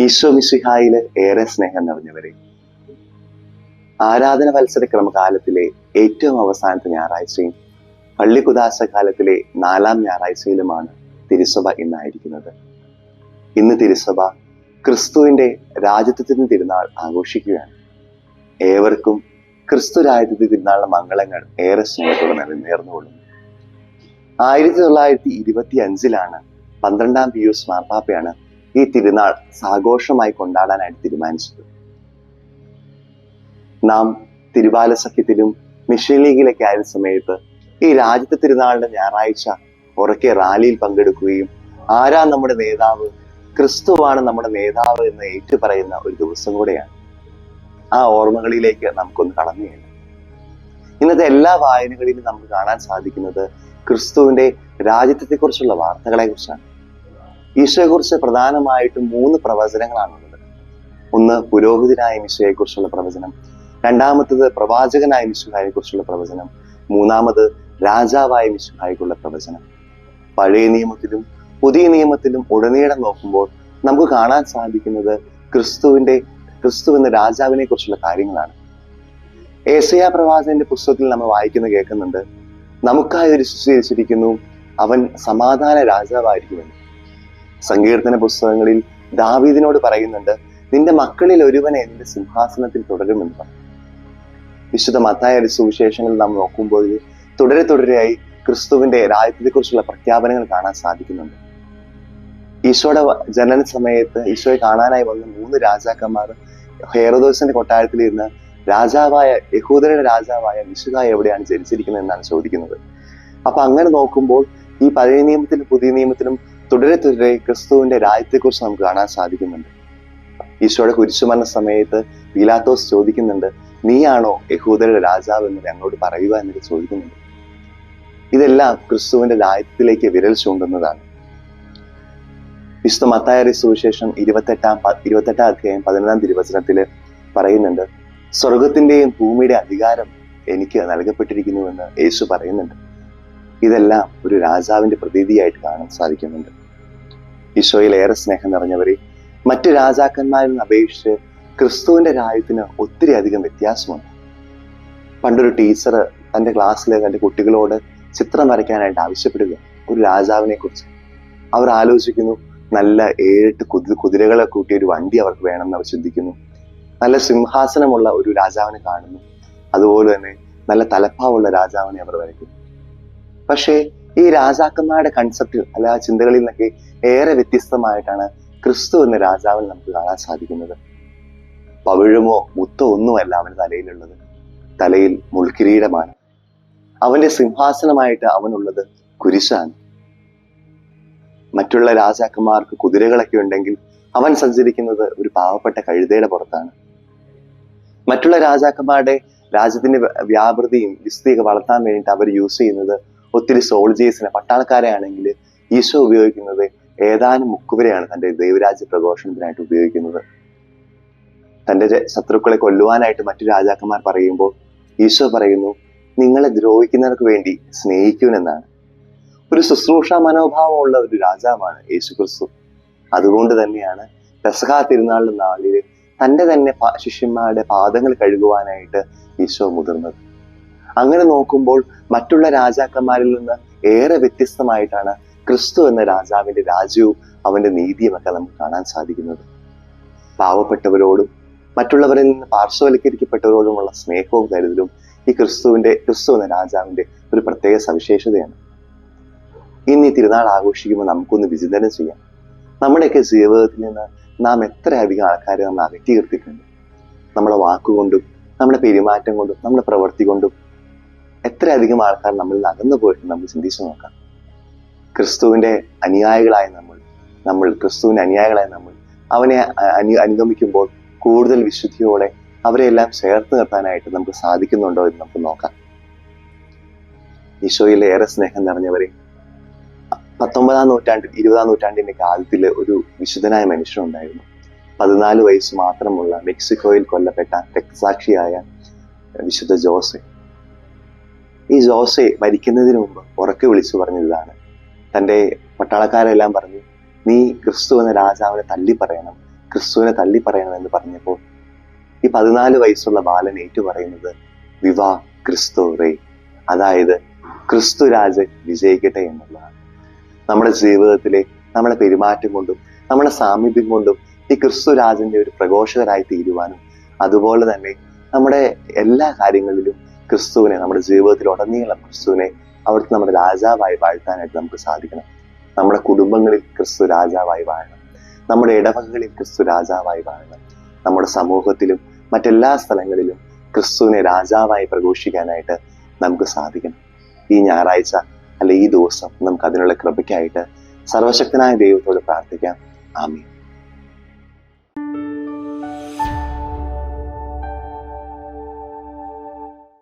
ഈശോ മിശിഹായിൽ ഏറെ സ്നേഹം നിറഞ്ഞവരെ ആരാധന വത്സര ക്രമകാലത്തിലെ ഏറ്റവും അവസാനത്തെ ഞായറാഴ്ചയും പള്ളിക്കുദാശ കാലത്തിലെ നാലാം ഞായറാഴ്ചയിലുമാണ് തിരുസഭ ഇന്നായിരിക്കുന്നത്. ഇന്ന് തിരുസഭ ക്രിസ്തുവിന്റെ രാജ്യത്വത്തിന് തിരുനാൾ ആഘോഷിക്കുകയാണ്. ഏവർക്കും ക്രിസ്തു രാജ്യത്വ തിരുനാളിന്റെ മംഗളങ്ങൾ ഏറെ സ്നേഹത്തോടെ നിറ- നേർന്നുകൊള്ളുന്നു ആയിരത്തി തൊള്ളായിരത്തി ഇരുപത്തി അഞ്ചിലാണ് പന്ത്രണ്ടാം പിയൂസ് മാർപ്പാപ്പയാണ് ഈ തിരുനാൾ സാഘോഷമായി കൊണ്ടാടാനായിട്ട് തീരുമാനിച്ചത്. നാം തിരുവാല സഖ്യത്തിലും മിഷൻ ലീഗിലൊക്കെ ആയ സമയത്ത് ഈ രാജ്യത്തെ തിരുനാളിന്റെ ഞായറാഴ്ച ഉറക്കെ റാലിയിൽ പങ്കെടുക്കുകയും ആരാ നമ്മുടെ നേതാവ് ക്രിസ്തുവാണ് നമ്മുടെ നേതാവ് എന്ന് ഏറ്റുപറയുന്ന ഒരു ദിവസം കൂടെയാണ്. ആ ഓർമ്മകളിലേക്ക് നമുക്കൊന്ന് കടന്നു ഇന്നത്തെ എല്ലാ വായനകളിലും നമുക്ക് കാണാൻ സാധിക്കുന്നത് ക്രിസ്തുവിന്റെ രാജ്യത്തെക്കുറിച്ചുള്ള വാർത്തകളെ കുറിച്ചാണ് ഈശോയെക്കുറിച്ച് പ്രധാനമായിട്ടും മൂന്ന് പ്രവചനങ്ങളാണുള്ളത്. ഒന്ന് പുരോഹിതനായ മിശയെ കുറിച്ചുള്ള പ്രവചനം. രണ്ടാമത്തത് പ്രവാചകനായ മിശുഹായെ കുറിച്ചുള്ള പ്രവചനം. മൂന്നാമത് രാജാവായ മിശുഹായ്ക്കുള്ള പ്രവചനം. പഴയ നിയമത്തിലും പുതിയ നിയമത്തിലും ഉടനീളം നോക്കുമ്പോൾ നമുക്ക് കാണാൻ സാധിക്കുന്നത് ക്രിസ്തുവിന്റെ ക്രിസ്തു എന്ന രാജാവിനെ കുറിച്ചുള്ള കാര്യങ്ങളാണ്. ഏസയ പ്രവാചകന്റെ പുസ്തകത്തിൽ നമ്മൾ വായിക്കുന്ന കേൾക്കുന്നുണ്ട് നമുക്കായി ഒരു ശിശു ജനിച്ചിരിക്കുന്നു അവൻ സമാധാന രാജാവായിരിക്കുമെന്ന്. സങ്കീർത്തന പുസ്തകങ്ങളിൽ ദാവീദിനോട് പറയുന്നുണ്ട് നിന്റെ മക്കളിൽ ഒരുവനെ നിന്റെ സിംഹാസനത്തിൽ തുടരുമെന്ന് പറഞ്ഞു. വിശുദ്ധ മത്തായ സുവിശേഷങ്ങൾ നാം നോക്കുമ്പോൾ തുടരെ തുടരെയായി ക്രിസ്തുവിന്റെ രാജ്യത്തെക്കുറിച്ചുള്ള പ്രഖ്യാപനങ്ങൾ കാണാൻ സാധിക്കുന്നുണ്ട്. ഈശോയുടെ ജനന സമയത്ത് ഈശോയെ കാണാനായി വന്ന മൂന്ന് രാജാക്കന്മാർ ഹേറോദോസിന്റെ കൊട്ടാരത്തിൽ ഇരുന്ന് രാജാവായ യഹൂദരുടെ രാജാവായ വിശുദ്ധ എവിടെയാണ് ജനിച്ചിരിക്കുന്നത് എന്നാണ് ചോദിക്കുന്നത്. അപ്പൊ അങ്ങനെ നോക്കുമ്പോൾ ഈ പഴയ നിയമത്തിലും പുതിയ നിയമത്തിലും തുടരെ തുടരെ ക്രിസ്തുവിന്റെ രാജ്യത്തെക്കുറിച്ച് നമുക്ക് കാണാൻ സാധിക്കുന്നുണ്ട്. ഈശോയുടെ കുരിശുമരണ സമയത്ത് പീലാത്തോസ് ചോദിക്കുന്നുണ്ട് നീയാണോ യഹൂദരുടെ രാജാവ് എന്ന് ഞങ്ങളോട് പറയുക എന്നൊക്കെ ചോദിക്കുന്നുണ്ട്. ഇതെല്ലാം ക്രിസ്തുവിന്റെ രാജ്യത്തിലേക്ക് വിരൽ ചൂണ്ടുന്നതാണ്. വിശുദ്ധ മത്തായറി സുവിശേഷം ഇരുപത്തെട്ടാം ഇരുപത്തെട്ടാം അധ്യായം പതിനൊന്നാം തിരുവചനത്തിൽ പറയുന്നുണ്ട് സ്വർഗത്തിന്റെയും ഭൂമിയുടെ അധികാരം എനിക്ക് നൽകപ്പെട്ടിരിക്കുന്നുവെന്ന് യേശു പറയുന്നുണ്ട്. ഇതെല്ലാം ഒരു രാജാവിന്റെ പ്രതീതിയായിട്ട് കാണാൻ സാധിക്കുന്നുണ്ട്. ഈശോയിൽ ഏറെ സ്നേഹം നിറഞ്ഞവരെ മറ്റു രാജാക്കന്മാരിൽ നിന്ന് അപേക്ഷിച്ച് ക്രിസ്തുവിന്റെ രാജ്യത്തിന് ഒത്തിരി അധികം വ്യത്യാസമുണ്ട്. പണ്ടൊരു ടീച്ചർ തന്റെ ക്ലാസ്സിൽ തന്റെ കുട്ടികളോട് ചിത്രം വരയ്ക്കാനായിട്ട് ആവശ്യപ്പെടുക ഒരു രാജാവിനെ കുറിച്ച്. അവർ ആലോചിക്കുന്നു നല്ല ഏഴെട്ട് കുതിര കുതിരകളെ കൂട്ടിയ ഒരു വണ്ടി അവർക്ക് വേണമെന്ന് അവർ ചിന്തിക്കുന്നു. നല്ല സിംഹാസനമുള്ള ഒരു രാജാവിനെ കാണുന്നു. അതുപോലെ തന്നെ നല്ല തലപ്പാവുള്ള രാജാവിനെ അവർ വരയ്ക്കുന്നു. പക്ഷേ ഈ രാജാക്കന്മാരുടെ കൺസെപ്റ്റിൽ അല്ല ആ ചിന്തകളിൽ നിന്നൊക്കെ ഏറെ വ്യത്യസ്തമായിട്ടാണ് ക്രിസ്തു എന്ന രാജാവിൽ നമുക്ക് കാണാൻ സാധിക്കുന്നത്. പവിഴമോ മുത്തോ ഒന്നുമല്ല അവന് തലയിലുള്ളത്. തലയിൽ മുൾക്കിരീടമാണ്. അവന്റെ സിംഹാസനമായിട്ട് അവനുള്ളത് കുരിശാണ്. മറ്റുള്ള രാജാക്കന്മാർക്ക് കുതിരകളൊക്കെ ഉണ്ടെങ്കിൽ അവൻ സഞ്ചരിക്കുന്നത് ഒരു പാവപ്പെട്ട കഴുതയുടെ പുറത്താണ്. മറ്റുള്ള രാജാക്കന്മാരുടെ രാജ്യത്തിന്റെ വ്യ- വ്യാപൃതിയും വിസ്തൃതിയൊക്കെ വളർത്താൻ വേണ്ടിയിട്ട് അവർ യൂസ് ചെയ്യുന്നത് ഒത്തിരി സോൾജേഴ്സിനെ പട്ടാളക്കാരെ ആണെങ്കിൽ ഈശോ ഉപയോഗിക്കുന്നത് ഏതാനും മുക്കുവരെയാണ് തന്റെ ദൈവരാജ്യ പ്രഘോഷണത്തിനായിട്ട് ഉപയോഗിക്കുന്നത്. തന്റെ ശത്രുക്കളെ കൊല്ലുവാനായിട്ട് മറ്റു രാജാക്കന്മാർ പറയുമ്പോൾ ഈശോ പറയുന്നു നിങ്ങളെ ദ്രോഹിക്കുന്നവർക്ക് വേണ്ടി സ്നേഹിക്കുമെന്നാണ്. ഒരു ശുശ്രൂഷ മനോഭാവമുള്ള ഒരു രാജാവാണ് യേശു ക്രിസ്തു അതുകൊണ്ട് തന്നെയാണ് പെസഹ തിരുനാളിന്റെ നാളിൽ തന്റെ തന്നെ ശിഷ്യന്മാരുടെ പാദങ്ങൾ കഴുകുവാനായിട്ട് ഈശോ മുതിർന്നത്. അങ്ങനെ നോക്കുമ്പോൾ മറ്റുള്ള രാജാക്കന്മാരിൽ നിന്ന് ഏറെ വ്യത്യസ്തമായിട്ടാണ് ക്രിസ്തു എന്ന രാജാവിന്റെ രാജ്യവും അവന്റെ നീതിയും ഒക്കെ നമുക്ക് കാണാൻ സാധിക്കുന്നത്. പാവപ്പെട്ടവരോടും മറ്റുള്ളവരിൽ നിന്ന് പാർശ്വവൽക്കരിക്കപ്പെട്ടവരോടുമുള്ള സ്നേഹവും കരുതലും ഈ ക്രിസ്തുവിന്റെ ക്രിസ്തു എന്ന രാജാവിന്റെ ഒരു പ്രത്യേക സവിശേഷതയാണ്. ഇന്ന് ഈ തിരുനാൾ ആഘോഷിക്കുമ്പോൾ നമുക്കൊന്ന് വിചിന്തനം ചെയ്യാം. നമ്മുടെയൊക്കെ ജീവിതത്തിൽ നിന്ന് നാം എത്ര അധികം ആൾക്കാരെ നമ്മൾ അകറ്റി നിർത്തിയിട്ടുണ്ട്. നമ്മുടെ വാക്കുകൊണ്ടും നമ്മുടെ പെരുമാറ്റം കൊണ്ടും നമ്മുടെ പ്രവൃത്തി കൊണ്ടും എത്ര അധികം ആൾക്കാർ നമ്മൾ നടന്നു പോയിട്ട് നമ്മൾ ചിന്തിച്ചു നോക്കാം. ക്രിസ്തുവിന്റെ അനുയായികളായ നമ്മൾ നമ്മൾ ക്രിസ്തുവിന്റെ അനുയായികളായ നമ്മൾ അവനെ അനു അനുഗമിക്കുമ്പോൾ കൂടുതൽ വിശുദ്ധിയോടെ അവരെല്ലാം ചേർത്ത് നിർത്താനായിട്ട് നമുക്ക് സാധിക്കുന്നുണ്ടോ എന്ന് നമുക്ക് നോക്കാം. ഈശോയിലെ ഏറെ സ്നേഹം നിറഞ്ഞവരെ പത്തൊമ്പതാം നൂറ്റാണ്ടിൽ ഇരുപതാം നൂറ്റാണ്ടിന്റെ കാലത്തിൽ ഒരു വിശുദ്ധനായ മനുഷ്യനുണ്ടായിരുന്നു പതിനാല് വയസ്സ് മാത്രമുള്ള മെക്സിക്കോയിൽ കൊല്ലപ്പെട്ട രക്തസാക്ഷിയായ വിശുദ്ധ ജോസെ. ഈ ജോസെ മരിക്കുന്നതിന് മുമ്പ് ഉറക്കെ വിളിച്ചു പറഞ്ഞതാണ്. തന്റെ പട്ടാളക്കാരെല്ലാം പറഞ്ഞു നീ ക്രിസ്തു എന്ന രാജാവിനെ തല്ലി പറയണം ക്രിസ്തുവിനെ പറയണം എന്ന് പറഞ്ഞപ്പോൾ ഈ പതിനാല് വയസ്സുള്ള ബാലൻ ഏറ്റു പറയുന്നത് വിവാ ക്രിസ്തു റേ അതായത് ക്രിസ്തു രാജൻ വിജയിക്കട്ടെ എന്നുള്ളതാണ്. നമ്മുടെ ജീവിതത്തിലെ നമ്മുടെ പെരുമാറ്റം കൊണ്ടും നമ്മുടെ സാമീപ്യം കൊണ്ടും ഈ ക്രിസ്തു രാജന്റെ ഒരു പ്രഘോഷകരായി തീരുവാനും അതുപോലെ തന്നെ നമ്മുടെ എല്ലാ കാര്യങ്ങളിലും ക്രിസ്തുവിനെ നമ്മുടെ ജീവിതത്തിൽ ഉടനീളം ക്രിസ്തുവിനെ അവിടുത്തെ നമ്മുടെ രാജാവായി വാഴ്ത്താനായിട്ട് നമുക്ക് സാധിക്കണം. നമ്മുടെ കുടുംബങ്ങളിൽ ക്രിസ്തു രാജാവായി വാഴണം. നമ്മുടെ ഇടവകകളിൽ ക്രിസ്തു രാജാവായി വാഴണം. നമ്മുടെ സമൂഹത്തിലും മറ്റെല്ലാ സ്ഥലങ്ങളിലും ക്രിസ്തുവിനെ രാജാവായി പ്രഘോഷിക്കാനായിട്ട് നമുക്ക് സാധിക്കണം. ഈ ഞായറാഴ്ച അല്ലെ ഈ ദിവസം നമുക്ക് അതിനുള്ള കൃപയ്ക്കായിട്ട് സർവശക്തനായ ദൈവത്തോട് പ്രാർത്ഥിക്കാം. ആമീൻ.